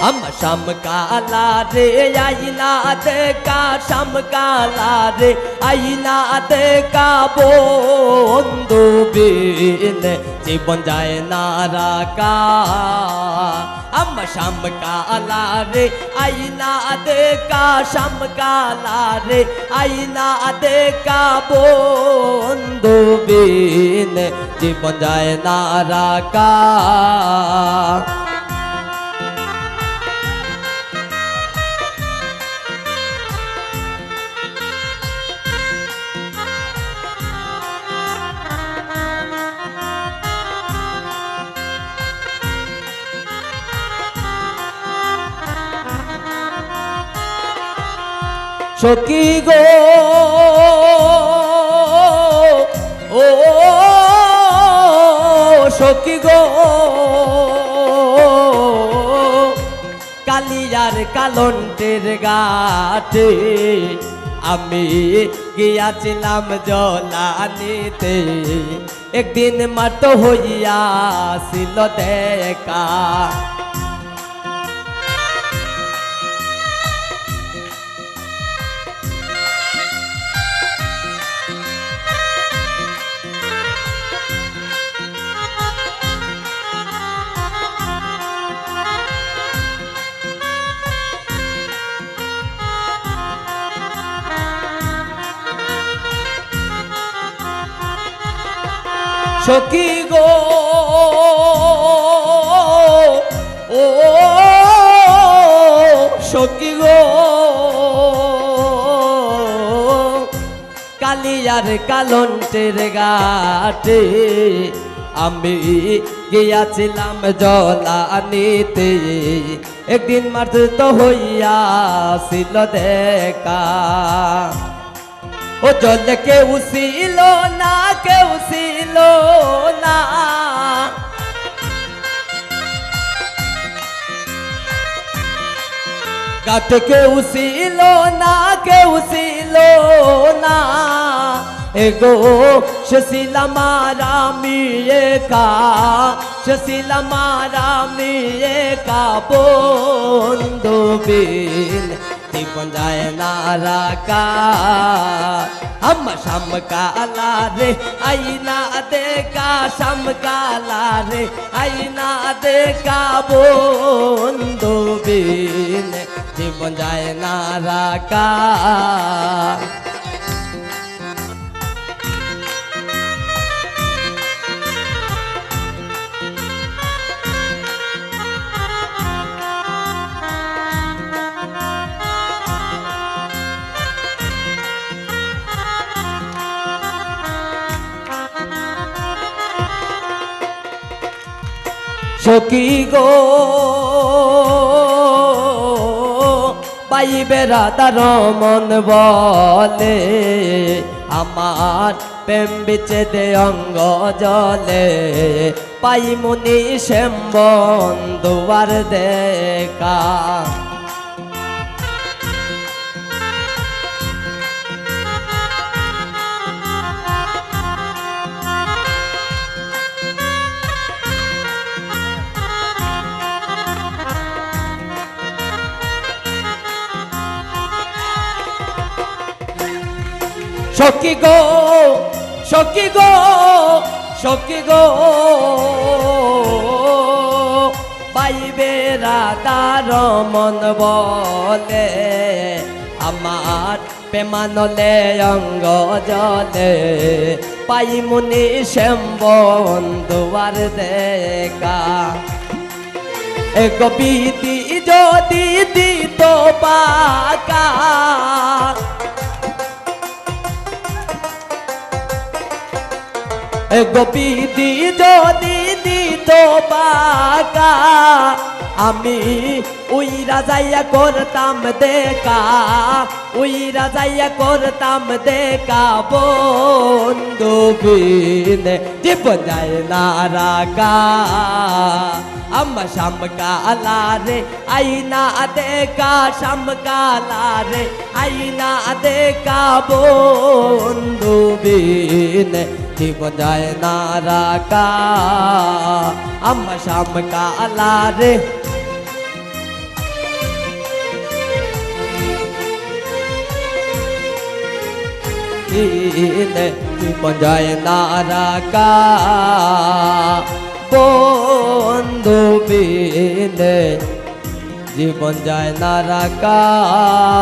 हम शाम काला रे आईना দেখা শাম কালা রে আইনা দেখা বন্ধু বিন জীবন যায় না রাকা আম শাম কালা রে আইনা দেখা শাম কালা রে আইনা দেখা বন্ধু বিন জীবন যায় না রাকা সখী গো। ও সখী গো। কালিয়ার কালন্টের গাছে আমি গিয়াছিলাম জলানিতে। একদিন মাত হইয়াছিল দেখা। সখী গো। ও সখী গো। কালিয়ার কালন্টের গাটে আমি গিয়াছিলাম জলানিতে একদিন তো হইয়াছিল দেখা। ও জল কেউ ছিল না, কেউ ছিল काट के उसी लो ना, के उसी लो ना। एगो शशिला मारा मिये का शशिला मारा मिये का बोंदो बिल जीवन जाए नारा का, हम शम का लारे आईना दे का, शाम का लारे आईना दे बोंदो बिल জীবন যায় না রাকা সখী গো পাইবে তার মন বলে আমার প্রেম বিচ্ছেদে অঙ্গ জলে। পাই মুনি শ্যাম বন্ধুয়ার দেখা। সখী গো সখী গো সখী গো। পাইবে রাধার মন বলে, আমার পেমানলে অঙ্গ জলে। পাই মুনি শ্যাম বন্ধুয়ার দেখা। বিধি যদি দিত পাকা গোপীদি যদি দিত বাকা। আমি ওই রাজাইয়া করতাম দেখা ওই রাজাইয়া করতাম দেখা। বন্ধু বিন জীবন যায় না রাখা আম্মা শাম কালা রে, আইনা দেখা। শাম কালা রে, আইনা দেখা। বন্ধু বিন નથી બધાય નારા કા. અમ શામ કા અલા રે. નથી બધાય નારા કા. બોંધુ બીને જીવન જાય નારા કા.